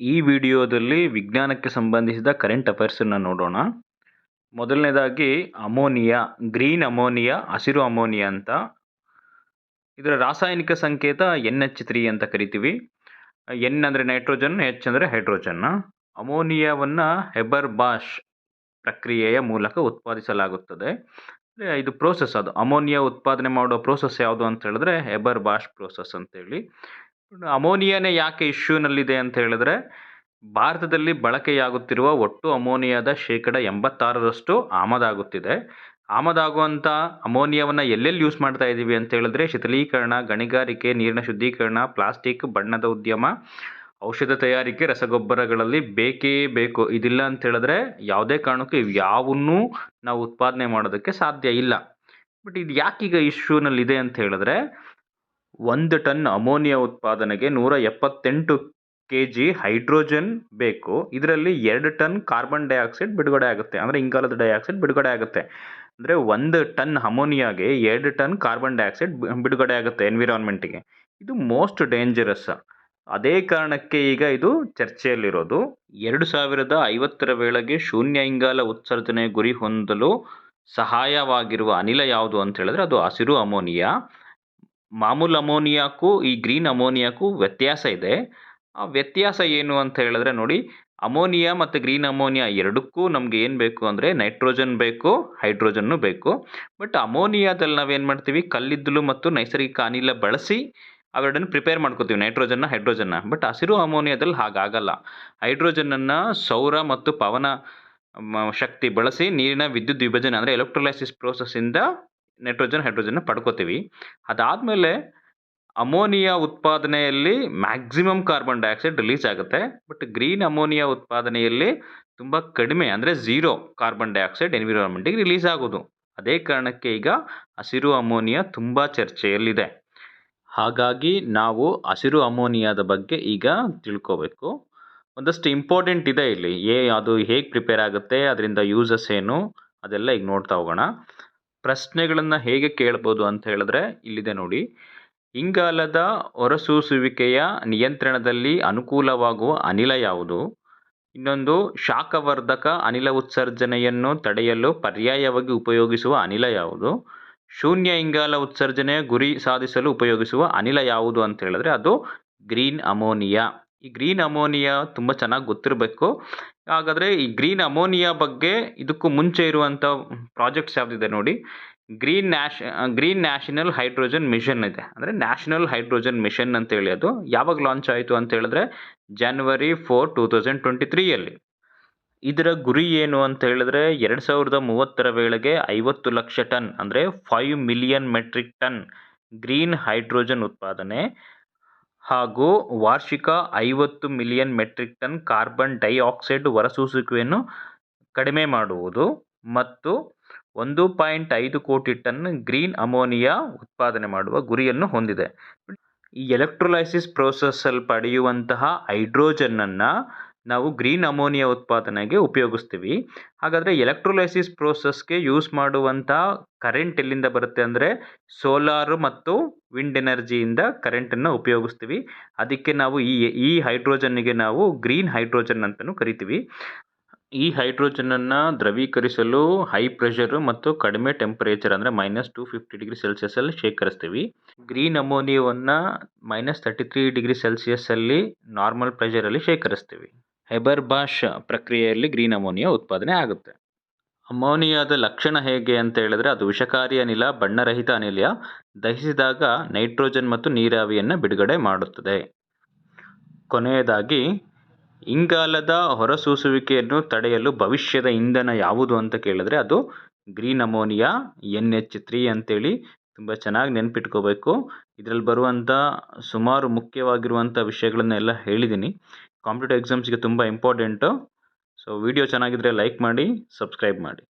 ಈ ವಿಡಿಯೋದಲ್ಲಿ ವಿಜ್ಞಾನಕ್ಕೆ ಸಂಬಂಧಿಸಿದ ಕರೆಂಟ್ ಅಫೇರ್ಸನ್ನು ನೋಡೋಣ. ಮೊದಲನೇದಾಗಿ ಅಮೋನಿಯಾ, ಗ್ರೀನ್ ಅಮೋನಿಯಾ, ಹಸಿರು ಅಮೋನಿಯಾ ಅಂತ. ಇದರ ರಾಸಾಯನಿಕ ಸಂಕೇತ ಎನ್ ಎಚ್ ತ್ರೀ ಅಂತ ಕರಿತೀವಿ. ಎನ್ ಅಂದರೆ ನೈಟ್ರೋಜನ್ ಎಚ್ ಅಂದರೆ ಹೈಡ್ರೋಜನ್ನ ಅಮೋನಿಯಾವನ್ನು ಹೆಬರ್ ಬಾಷ್ ಪ್ರಕ್ರಿಯೆಯ ಮೂಲಕ ಉತ್ಪಾದಿಸಲಾಗುತ್ತದೆ. ಇದು ಪ್ರೋಸೆಸ್ ಅದು. ಅಮೋನಿಯಾ ಉತ್ಪಾದನೆ ಮಾಡೋ ಪ್ರೋಸೆಸ್ ಯಾವುದು ಅಂತ ಹೇಳಿದ್ರೆ ಹೆಬರ್ ಬಾಷ್ ಪ್ರೋಸೆಸ್ ಅಂತೇಳಿ. ಅಮೋನಿಯಾನೇ ಯಾಕೆ ಇಶ್ಯೂನಲ್ಲಿದೆ ಅಂತ ಹೇಳಿದ್ರೆ, ಭಾರತದಲ್ಲಿ ಬಳಕೆಯಾಗುತ್ತಿರುವ ಒಟ್ಟು ಅಮೋನಿಯಾದ ಶೇಕಡ ಎಂಬತ್ತಾರರಷ್ಟು ಆಮದಾಗುತ್ತಿದೆ. ಆಮದಾಗುವಂಥ ಅಮೋನಿಯಾವನ್ನು ಎಲ್ಲೆಲ್ಲಿ ಯೂಸ್ ಮಾಡ್ತಾ ಇದ್ದೀವಿ ಅಂತ ಹೇಳಿದ್ರೆ, ಶೀತಲೀಕರಣ, ಗಣಿಗಾರಿಕೆ, ನೀರಿನ ಶುದ್ಧೀಕರಣ, ಪ್ಲಾಸ್ಟಿಕ್, ಬಣ್ಣದ ಉದ್ಯಮ, ಔಷಧ ತಯಾರಿಕೆ, ರಸಗೊಬ್ಬರಗಳಲ್ಲಿ ಬೇಕೇ ಬೇಕು. ಇದಿಲ್ಲ ಅಂತ ಹೇಳಿದ್ರೆ ಯಾವುದೇ ಕಾರಣಕ್ಕೂ ಯಾವನ್ನೂ ನಾವು ಉತ್ಪಾದನೆ ಮಾಡೋದಕ್ಕೆ ಸಾಧ್ಯ ಇಲ್ಲ. ಬಟ್ ಇದು ಯಾಕೀಗ ಇಶ್ಯೂನಲ್ಲಿದೆ ಅಂತ ಹೇಳಿದ್ರೆ ಒಂದು ಟನ್ ಅಮೋನಿಯಾ ಉತ್ಪಾದನೆಗೆ ನೂರ ಎಪ್ಪತ್ತೆಂಟು ಕೆಜಿ ಹೈಡ್ರೋಜನ್ ಬೇಕು. ಇದರಲ್ಲಿ ಎರಡು ಟನ್ ಕಾರ್ಬನ್ ಡೈಆಕ್ಸೈಡ್ ಬಿಡುಗಡೆ ಆಗುತ್ತೆ. ಅಂದರೆ ಇಂಗಾಲದ ಡೈಆಕ್ಸೈಡ್ ಬಿಡುಗಡೆ ಆಗುತ್ತೆ. ಅಂದರೆ ಒಂದು ಟನ್ ಅಮೋನಿಯಾಗೆ ಎರಡು ಟನ್ ಕಾರ್ಬನ್ ಡೈಆಕ್ಸೈಡ್ ಬಿಡುಗಡೆ ಆಗುತ್ತೆ ಎನ್ವಿರಾನ್ಮೆಂಟಿಗೆ. ಇದು ಮೋಸ್ಟ್ ಡೇಂಜರಸ್. ಅದೇ ಕಾರಣಕ್ಕೆ ಈಗ ಇದು ಚರ್ಚೆಯಲ್ಲಿರೋದು. ಎರಡು ಸಾವಿರದ ಐವತ್ತರ ವೇಳೆಗೆ ಶೂನ್ಯ ಇಂಗಾಲ ಉತ್ಸರ್ಜನೆ ಗುರಿ ಹೊಂದಲು ಸಹಾಯವಾಗಿರುವ ಅನಿಲ ಯಾವುದು ಅಂತ ಹೇಳಿದ್ರೆ ಅದು ಹಸಿರು ಅಮೋನಿಯಾ. ಮಾಮೂಲು ಅಮೋನಿಯಾಕ್ಕೂ ಈ ಗ್ರೀನ್ ಅಮೋನಿಯಾಕ್ಕೂ ವ್ಯತ್ಯಾಸ ಇದೆ. ಆ ವ್ಯತ್ಯಾಸ ಏನು ಅಂತ ಹೇಳಿದ್ರೆ ನೋಡಿ, ಅಮೋನಿಯಾ ಮತ್ತು ಗ್ರೀನ್ ಅಮೋನಿಯಾ ಎರಡಕ್ಕೂ ನಮಗೆ ಏನು ಬೇಕು ಅಂದರೆ ನೈಟ್ರೋಜನ್ ಬೇಕು ಹೈಡ್ರೋಜನ್ನು ಬೇಕು. ಬಟ್ ಅಮೋನಿಯಾದಲ್ಲಿ ನಾವೇನು ಮಾಡ್ತೀವಿ? ಕಲ್ಲಿದ್ದಲು ಮತ್ತು ನೈಸರ್ಗಿಕ ಅನಿಲ ಬಳಸಿ ಅವೆರಡನ್ನು ಪ್ರಿಪೇರ್ ಮಾಡ್ಕೋತೀವಿ ನೈಟ್ರೋಜನ್ನ ಹೈಡ್ರೋಜನ್ನ ಬಟ್ ಹಸಿರು ಅಮೋನಿಯಾದಲ್ಲಿ ಹಾಗಾಗಲ್ಲ. ಹೈಡ್ರೋಜನನ್ನು ಸೌರ ಮತ್ತು ಪವನ ಶಕ್ತಿ ಬಳಸಿ ನೀರಿನ ವಿದ್ಯುತ್ ವಿಭಜನೆ ಅಂದರೆ ಎಲೆಕ್ಟ್ರೋಲೈಸಿಸ್ ಪ್ರೋಸೆಸ್ಸಿಂದ ನೈಟ್ರೋಜನ್ ಹೈಡ್ರೋಜನ್ನ ಪಡ್ಕೋತೀವಿ. ಅದಾದಮೇಲೆ ಅಮೋನಿಯಾ ಉತ್ಪಾದನೆಯಲ್ಲಿ ಮ್ಯಾಕ್ಸಿಮಮ್ ಕಾರ್ಬನ್ ಡೈಆಕ್ಸೈಡ್ ರಿಲೀಸ್ ಆಗುತ್ತೆ. ಬಟ್ ಗ್ರೀನ್ ಅಮೋನಿಯಾ ಉತ್ಪಾದನೆಯಲ್ಲಿ ತುಂಬ ಕಡಿಮೆ, ಅಂದರೆ ಝೀರೋ ಕಾರ್ಬನ್ ಡೈಆಕ್ಸೈಡ್ ಎನ್ವಿರಾನ್ಮೆಂಟಿಗೆ ರಿಲೀಸ್ ಆಗೋದು. ಅದೇ ಕಾರಣಕ್ಕೆ ಈಗ ಹಸಿರು ಅಮೋನಿಯಾ ತುಂಬ ಚರ್ಚೆಯಲ್ಲಿದೆ. ಹಾಗಾಗಿ ನಾವು ಹಸಿರು ಅಮೋನಿಯಾದ ಬಗ್ಗೆ ಈಗ ತಿಳ್ಕೋಬೇಕು. ಒಂದಷ್ಟು ಇಂಪಾರ್ಟೆಂಟ್ ಇದೆ ಇಲ್ಲಿ. ಏ, ಅದು ಹೇಗೆ ಪ್ರಿಪೇರ್ ಆಗುತ್ತೆ, ಅದರಿಂದ ಯೂಸಸ್ ಏನು, ಅದೆಲ್ಲ ಈಗ ನೋಡ್ತಾ ಹೋಗೋಣ. ಪ್ರಶ್ನೆಗಳನ್ನು ಹೇಗೆ ಕೇಳ್ಬೋದು ಅಂತ ಹೇಳಿದ್ರೆ ಇಲ್ಲಿದೆ ನೋಡಿ. ಇಂಗಾಲದ ಹೊರಸೂಸುವಿಕೆಯ ನಿಯಂತ್ರಣದಲ್ಲಿ ಅನುಕೂಲವಾಗುವ ಅನಿಲ ಯಾವುದು? ಇನ್ನೊಂದು, ಶಾಖವರ್ಧಕ ಅನಿಲ ಉತ್ಸರ್ಜನೆಯನ್ನು ತಡೆಯಲು ಪರ್ಯಾಯವಾಗಿ ಉಪಯೋಗಿಸುವ ಅನಿಲ ಯಾವುದು? ಶೂನ್ಯ ಇಂಗಾಲ ಉತ್ಸರ್ಜನೆಯ ಗುರಿ ಸಾಧಿಸಲು ಉಪಯೋಗಿಸುವ ಅನಿಲ ಯಾವುದು ಅಂತ ಹೇಳಿದ್ರೆ ಅದು ಗ್ರೀನ್ ಅಮೋನಿಯಾ. ಈ ಗ್ರೀನ್ ಅಮೋನಿಯಾ ತುಂಬ ಚೆನ್ನಾಗಿ ಗೊತ್ತಿರಬೇಕು. ಹಾಗಾದರೆ ಈ ಗ್ರೀನ್ ಅಮೋನಿಯಾ ಬಗ್ಗೆ ಇದಕ್ಕೂ ಮುಂಚೆ ಇರುವಂಥ ಪ್ರಾಜೆಕ್ಟ್ಸ್ ಯಾವುದಿದೆ ನೋಡಿ? Green national green national hydrogen mission ಇದೆ. ಅಂದರೆ ನ್ಯಾಷನಲ್ ಹೈಡ್ರೋಜನ್ ಮಿಷನ್ ಅಂತೇಳಿ ಅದು. ಯಾವಾಗ ಲಾಂಚ್ ಆಯಿತು ಅಂತ ಹೇಳಿದ್ರೆ January four two thousand twenty ತ್ರೀಯಲ್ಲಿ ಇದರ ಗುರಿ ಏನು ಅಂತ ಹೇಳಿದ್ರೆ ಎರಡು ಸಾವಿರದ ಮೂವತ್ತರ ವೇಳೆಗೆ ಐವತ್ತು ಲಕ್ಷ ಟನ್ ಅಂದರೆ five million metric ton green hydrogen ಉತ್ಪಾದನೆ ಹಾಗೂ ವಾರ್ಷಿಕ ಐವತ್ತು million metric ton carbon dioxide ಹೊರಸೂಸುವಿಕೆಯನ್ನು ಕಡಿಮೆ ಮಾಡುವುದು ಮತ್ತು ಒಂದು ಪಾಯಿಂಟ್ ಐದು ಕೋಟಿ ಟನ್ ಗ್ರೀನ್ ಅಮೋನಿಯಾ ಉತ್ಪಾದನೆ ಮಾಡುವ ಗುರಿಯನ್ನು ಹೊಂದಿದೆ. ಈ ಎಲೆಕ್ಟ್ರೋಲೈಸಿಸ್ ಪ್ರೋಸೆಸ್ಸಲ್ಲಿ ಪಡೆಯುವಂತಹ ಹೈಡ್ರೋಜನ್ನನ್ನು ನಾವು ಗ್ರೀನ್ ಅಮೋನಿಯಾ ಉತ್ಪಾದನೆಗೆ ಉಪಯೋಗಿಸ್ತೀವಿ. ಹಾಗಾದರೆ ಎಲೆಕ್ಟ್ರೋಲೈಸಿಸ್ ಪ್ರೋಸೆಸ್ಗೆ ಯೂಸ್ ಮಾಡುವಂಥ ಕರೆಂಟ್ ಎಲ್ಲಿಂದ ಬರುತ್ತೆ ಅಂದರೆ ಸೋಲಾರು ಮತ್ತು ವಿಂಡ್ ಎನರ್ಜಿಯಿಂದ ಕರೆಂಟನ್ನು ಉಪಯೋಗಿಸ್ತೀವಿ. ಅದಕ್ಕೆ ನಾವು ಈ ಈ ಹೈಡ್ರೋಜನ್ನಿಗೆ ನಾವು ಗ್ರೀನ್ ಹೈಡ್ರೋಜನ್ ಅಂತಲೂ ಕರಿತೀವಿ. ಈ ಹೈಡ್ರೋಜನನ್ನು ದ್ರವೀಕರಿಸಲು ಹೈ ಪ್ರೆಷರು ಮತ್ತು ಕಡಿಮೆ ಟೆಂಪರೇಚರ್ ಅಂದರೆ ಮೈನಸ್ ಟು ಫಿಫ್ಟಿ ಡಿಗ್ರಿ ಸೆಲ್ಸಿಯಸಲ್ಲಿ ಶೇಖರಿಸ್ತೀವಿ. ಗ್ರೀನ್ ಅಮೋನಿಯವನ್ನು ಮೈನಸ್ ತರ್ಟಿ ತ್ರೀ ಡಿಗ್ರಿ ಸೆಲ್ಸಿಯಸ್ಸಲ್ಲಿ ನಾರ್ಮಲ್ ಪ್ರೆಷರಲ್ಲಿ ಶೇಖರಿಸ್ತೀವಿ. ಹೆಬರ್ ಬಾಷ್ ಪ್ರಕ್ರಿಯೆಯಲ್ಲಿ ಗ್ರೀನ್ ಅಮೋನಿಯಾ ಉತ್ಪಾದನೆ ಆಗುತ್ತೆ. ಅಮೋನಿಯಾದ ಲಕ್ಷಣ ಹೇಗೆ ಅಂತ ಹೇಳಿದ್ರೆ ಅದು ವಿಷಕಾರಿ ಅನಿಲ, ಬಣ್ಣರಹಿತ ಅನಿಲ, ದಹಿಸಿದಾಗ ನೈಟ್ರೋಜನ್ ಮತ್ತು ನೀರಾವಿಯನ್ನು ಬಿಡುಗಡೆ ಮಾಡುತ್ತದೆ. ಕೊನೆಯದಾಗಿ, ಇಂಗಾಲದ ಹೊರಸೂಸುವಿಕೆಯನ್ನು ತಡೆಯಲು ಭವಿಷ್ಯದ ಇಂಧನ ಯಾವುದು ಅಂತ ಕೇಳಿದ್ರೆ ಅದು green ammonia N H three ಅಂತೇಳಿ ತುಂಬ ಚೆನ್ನಾಗಿ ನೆನ್ಪಿಟ್ಕೋಬೇಕು. ಇದರಲ್ಲಿ ಬರುವಂಥ ಸುಮಾರು ಮುಖ್ಯವಾಗಿರುವಂಥ ವಿಷಯಗಳನ್ನೆಲ್ಲ ಹೇಳಿದ್ದೀನಿ ಕಾಂಪಿಟೇಟಿವ್ ಎಕ್ಸಾಮ್ಸ್ಗೆ ತುಂಬ ಇಂಪಾರ್ಟೆಂಟು ಸೊ ವಿಡಿಯೋ ಚೆನ್ನಾಗಿದ್ದರೆ ಲೈಕ್ ಮಾಡಿ ಸಬ್ಸ್ಕ್ರೈಬ್ ಮಾಡಿ.